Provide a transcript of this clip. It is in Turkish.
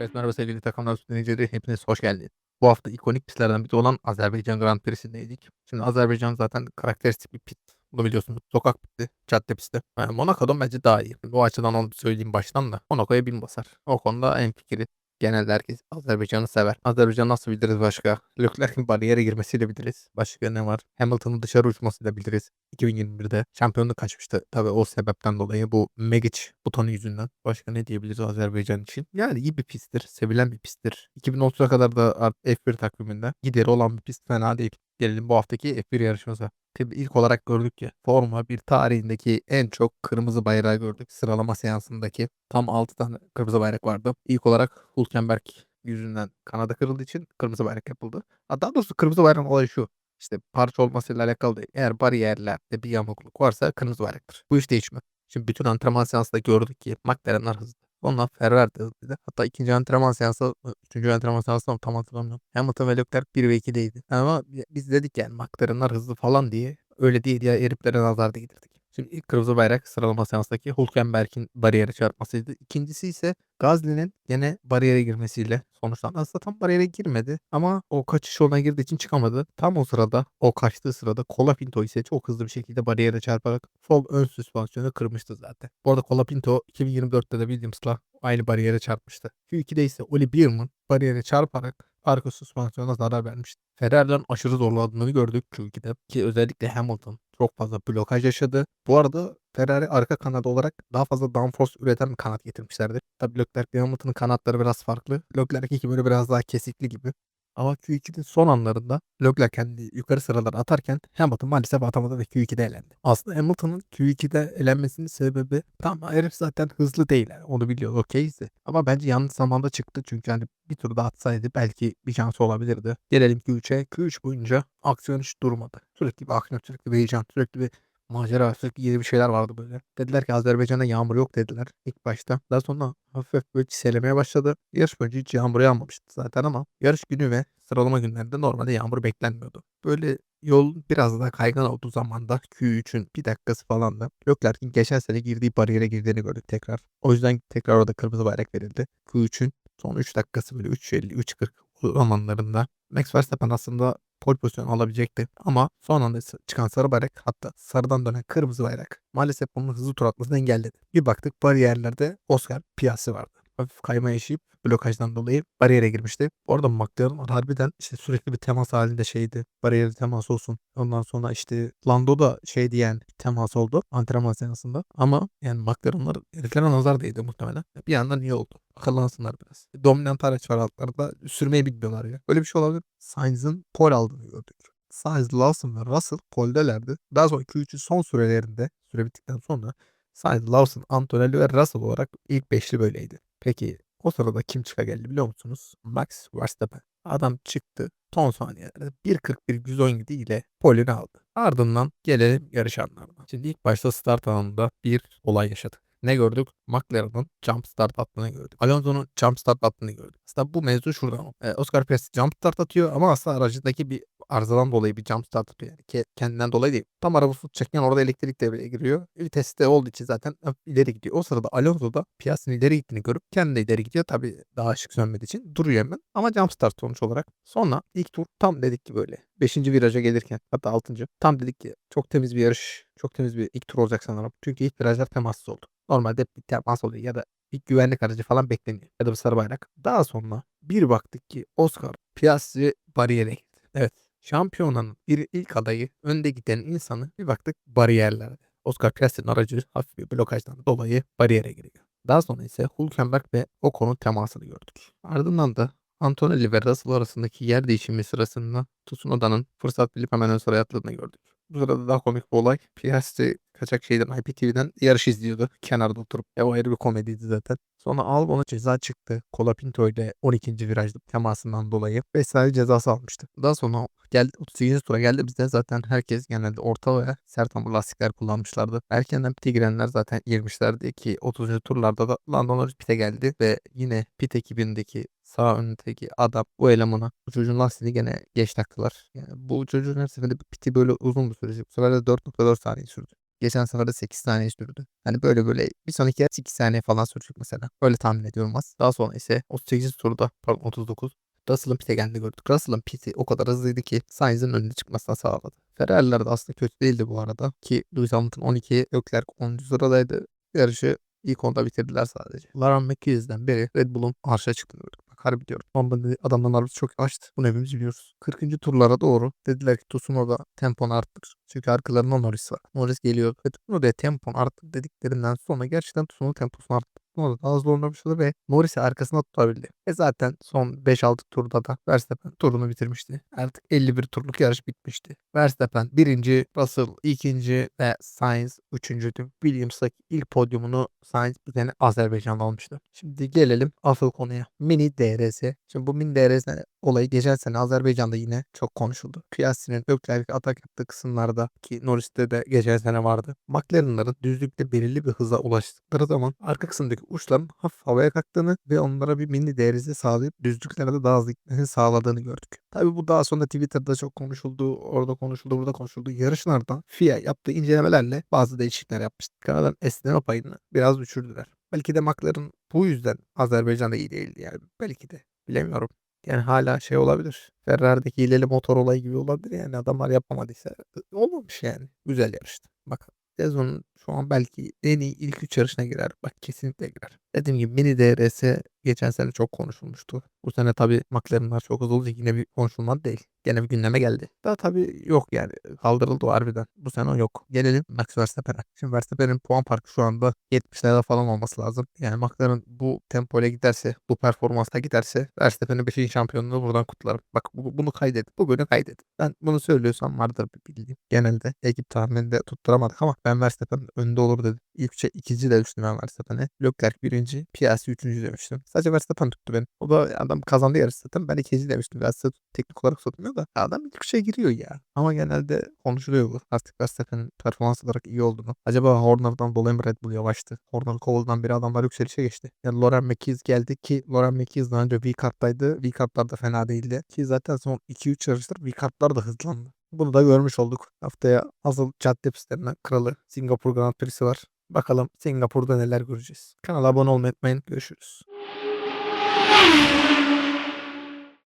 Evet merhaba sevgili takımlar dinleyicileri hepiniz hoş geldiniz. Bu hafta ikonik pistlerden biri olan Azerbaycan Grand Prix'sindeydik. Şimdi Azerbaycan zaten karakteristik bir pist. Bunu biliyorsunuz. Sokak pisti, cadde pisti. Yani Monaco'dan bence daha iyi. Bu açıdan onu söyleyeyim baştan da. Monaco'ya bin basar. O konuda en fikri. Genelde herkes Azerbaycan'ı sever. Azerbaycan nasıl biliriz başka? Leclerc'in bariyere girmesiyle biliriz. Başka ne var? Hamilton'ın dışarı uçmasıyla biliriz. 2021'de şampiyonluk kaçmıştı. Tabii o sebepten dolayı bu Megic butonu yüzünden. Başka ne diyebiliriz Azerbaycan için? Yani iyi bir pisttir. Sevilen bir pisttir. 2030'a kadar da art- F1 takviminde gideri olan bir pist fena değil. Gelelim bu haftaki F1 yarışımıza. Tabii ilk olarak gördük ki Formula 1 tarihindeki en çok kırmızı bayrağı gördük. Sıralama seansındaki tam 6 tane kırmızı bayrak vardı. İlk olarak Hülkenberg yüzünden kanada kırıldığı için kırmızı bayrak yapıldı. Ha, Daha doğrusu kırmızı bayrağın olayı şu. İşte parça olmasıyla alakalı değil. Eğer bariyerlerde bir yamukluk varsa kırmızı bayraktır. Bu iş değişmez. Şimdi bütün antrenman seansında gördük ki McLaren'lar hızlı. Ondan Ferrari de hızlıydı. Hatta ikinci antrenman seansı, üçüncü antrenman seansı tam hatırlamıyorum. Hamilton ve Leclerc 1 ve 2'deydi. Ama biz dedik yani McLaren'lar hızlı falan diye öyle değil ya eriplere nazar değdirdik. Şimdi ilk kırmızı bayrak sıralama seansındaki Hülkenberg'in bariyere çarpmasıydı. İkincisi ise Gazli'nin yine bariyere girmesiyle sonuçlandı. Aslında tam bariyere girmedi ama o kaçış yoluna girdiği için çıkamadı. Tam o sırada o kaçtığı sırada Colapinto ise çok hızlı bir şekilde bariyere çarparak sol ön süspansiyonu kırmıştı zaten. Bu arada Colapinto 2024'te de Williams'la aynı bariyere çarpmıştı. Q2'de ise Oli Bierman bariyere çarparak arka süspansiyona zarar vermişti. Ferrari'den aşırı zorlandığını gördük Q2'de ki özellikle Hamilton çok fazla blokaj yaşadı. Bu arada Ferrari arka kanat olarak daha fazla downforce üreten bir kanat getirmişlerdi. Tabii Leclerc Hamilton'ın kanatları biraz farklı. Leclerc'inki böyle biraz daha kesikli gibi. Ama Q2'nin son anlarında Leclerc kendi yukarı sıralar atarken Hamilton maalesef atamadı ve Q2'de elendi. Aslında Hamilton'ın Q2'de elenmesinin sebebi tam herif zaten hızlı değil. Yani onu biliyor okeyse. Ama bence yanlış zamanda çıktı çünkü hani bir tur daha atsaydı belki bir şansı olabilirdi. Gelelim Q3'e. Q3 boyunca aksiyon hiç durmadı. Sürekli bir aksiyon, sürekli bir heyecan, sürekli bir macera, sürekli yeni bir şeyler vardı böyle. Dediler ki Azerbaycan'da yağmur yok dediler ilk başta. Daha sonra hafif hafif böyle çiselemeye başladı. Yarış boyunca hiç yağmur yağmamıştı zaten ama yarış günü ve sıralama günlerinde normalde yağmur beklenmiyordu. Böyle yol biraz daha kaygan olduğu zaman da Q3'ün bir dakikası falan da Leclerc'in geçen sene girdiği bariyere girdiğini gördük tekrar. O yüzden tekrar orada kırmızı bayrak verildi. Q3'ün son 3 dakikası böyle 3.50 3.40 zamanlarında Max Verstappen aslında pole pozisyonu alabilecekti. Ama son anda çıkan sarı bayrak hatta sarıdan dönen kırmızı bayrak maalesef onun hızlı tur atmasını engelledi. Bir baktık bariyerlerde Oscar Piastri vardı. Hafif kayma yaşayıp blokajdan dolayı bariyere girmişti. Orada McLaren harbiden işte sürekli bir temas halinde şeydi. Bariyere temas olsun. Ondan sonra işte Lando da şey diyen temas oldu antrenman seansında. Ama yani McLaren'lar heriflere nazar değdi muhtemelen. Bir yandan iyi oldu. Akıllansınlar biraz. Dominant araç var altlarında. Sürmeyi bilmiyorlar ya. Öyle bir şey olabilir. Sainz'ın pole aldığını gördük. Sainz, Lawson ve Russell pole'delerdi. Daha sonra Q3'ün son sürelerinde süre bittikten sonra Sainz, Lawson, Antonelli ve Russell olarak ilk beşli böyleydi. Peki o sırada kim çıka geldi biliyor musunuz? Max Verstappen. Adam çıktı son saniyelerde 1.41 117 ile polini aldı. Ardından gelelim yarışanlarına. Şimdi ilk başta start alanında bir olay yaşadık. Ne gördük? McLaren'ın jump start attığını gördük. Alonso'nun jump start attığını gördük. Aslında bu mevzu şuradan. Ee, Oscar Piastri jump start atıyor ama aslında aracındaki bir arızadan dolayı bir jump start atıyor. Yani Ke- kendinden dolayı değil. Tam arabası tutacakken orada elektrik devreye giriyor. Viteste olduğu için zaten ileri gidiyor. O sırada Alonso da Piastri'nin ileri gittiğini görüp kendi de ileri gidiyor. Tabii daha ışık sönmediği için duruyor hemen. Ama jump start sonuç olarak. Sonra ilk tur tam dedik ki böyle. Beşinci viraja gelirken hatta altıncı. Tam dedik ki çok temiz bir yarış. Çok temiz bir ilk tur olacak sanırım. Çünkü ilk virajlar temassız oldu. Normalde bir temas oluyor ya da bir güvenlik aracı falan bekleniyor. Ya da bir sarı bayrak. Daha sonra bir baktık ki Oscar Piastri bariyere girdi. Evet. Şampiyonanın bir ilk adayı önde giden insanı bir baktık bariyerlerde. Oscar Piastri'nin aracı hafif bir blokajdan dolayı bariyere giriyor. Daha sonra ise Hülkenberg ve Ocon'un temasını gördük. Ardından da Antonelli ve Russell arasındaki yer değişimi sırasında Tsunoda'nın fırsat bilip hemen ön sıraya atladığını gördük. Bu sırada daha komik bir olay. Piastri kaçak şeyden IPTV'den yarış izliyordu. Kenarda oturup. Ya o ayrı bir komediydi zaten. Sonra Albon'a ceza çıktı. Colapinto ile 12. virajda temasından dolayı vesaire cezası almıştı. Daha sonra geldi 38. tura geldi bizde zaten herkes genelde orta ve sert hamur lastikler kullanmışlardı. Erkenden pite girenler zaten girmişlerdi ki 30. turlarda da Lando Norris pite geldi ve yine pit ekibindeki sağ öndeki adam bu elemana bu çocuğun lastiğini gene geç taktılar. Yani bu çocuğun her seferinde piti böyle uzun bir sürecek. Bu sefer de 4.4 saniye sürdü. Geçen sefer de 8 saniye sürdü. Hani böyle böyle bir sonraki yer 8 saniye falan sürecek mesela. Öyle tahmin ediyorum az. Daha sonra ise 38. turda pardon 39 Russell'ın pit'e geldiğini gördük. Russell'ın pit'i o kadar hızlıydı ki Sainz'in önüne çıkmasına sağladı. Ferrari'ler de aslında kötü değildi bu arada. Ki Lewis Hamilton 12, Leclerc 10. sıradaydı. Yarışı ilk onda bitirdiler sadece. Laran McKinsey'den beri Red Bull'un arşa çıktığını gördük. Harbi diyorum. Normalde adamların arabası çok yavaştı. Bunu hepimiz biliyoruz. 40. turlara doğru dediler ki Tsunoda temponu arttır. Çünkü arkalarında Norris var. Norris geliyor. Ve Tsunoda'ya temponu arttır dediklerinden sonra gerçekten Tsunoda temposunu arttı. Tsunoda daha hızlı olmaya başladı ve Norris'i arkasında tutabildi. E zaten son 5-6 turda da Verstappen turunu bitirmişti. Artık 51 turluk yarış bitmişti. Verstappen birinci, Russell ikinci ve Sainz üçüncüydü. Williams'daki ilk podyumunu Sainz bir tane Azerbaycan'da almıştı. Şimdi gelelim asıl konuya. Mini DRS. Şimdi bu mini DRS olayı geçen sene Azerbaycan'da yine çok konuşuldu. Piastri'nin Leclerc atak yaptığı kısımlarda ki Norris'te de geçen sene vardı. McLaren'ların düzlükte belirli bir hıza ulaştıkları zaman arka kısımdaki uçların hafif havaya kalktığını ve onlara bir mini DRS sağlayıp düzlüklerde daha hızlı gitmesini sağladığını gördük. Tabi bu daha sonra Twitter'da çok konuşuldu, orada konuşuldu, burada konuşuldu. Yarışlarda FIA yaptığı incelemelerle bazı değişiklikler yapmıştı. Kanada'nın esneme payını biraz düşürdüler. Belki de McLaren bu yüzden Azerbaycan'da iyi değildi yani. Belki de. Bilemiyorum. Yani hala şey olabilir. Ferrari'deki hileli motor olayı gibi olabilir yani adamlar yapamadıysa. Olmamış yani. Güzel yarıştı. Bak sezonun şu an belki en iyi ilk 3 yarışına girer. Bak kesinlikle girer. Dediğim gibi mini DRS geçen sene çok konuşulmuştu. Bu sene tabii McLaren'lar çok hızlı olacak yine bir konuşulmadı değil. Gene bir gündeme geldi. Daha tabii yok yani kaldırıldı o harbiden. Bu sene yok. Gelelim Max Verstappen'e. Şimdi Verstappen'in puan farkı şu anda 70'lerde falan olması lazım. Yani McLaren bu tempoyla giderse, bu performansta giderse Verstappen'in 5. şampiyonluğunu buradan kutlarım. Bak bu, bunu kaydedin. Bu bölümü kaydedin. Ben bunu söylüyorsam vardır bir bildiğim. Genelde ekip tahmininde tutturamadık ama ben Verstappen önde olur dedim. Üçe ikinci demiştim ben Verstappen'e. Leclerc birinci, Piastri üçüncü demiştim. Sadece Verstappen tuttu beni. O da adam kazandı yarış zaten. Ben ikinci demiştim. Verstappen teknik olarak tutmuyor da adam ilk üçe giriyor ya. Ama genelde konuşuluyor bu. Artık Verstappen'in performans olarak iyi olduğunu. Acaba Horner'dan dolayı mı Red Bull yavaştı? Horner Cole'dan biri adamlar yükselişe geçti. Yani Loren McKees geldi ki Loren McKees daha önce V-Kart'taydı. V-Kart'lar da fena değildi. Ki zaten son 2-3 yarıştır V-Kart'lar da hızlandı. Bunu da görmüş olduk. Haftaya asıl cadde pistlerine kralı Singapur Grand Prix'si var. Bakalım Singapur'da neler göreceğiz. Kanala abone olmayı unutmayın. Görüşürüz.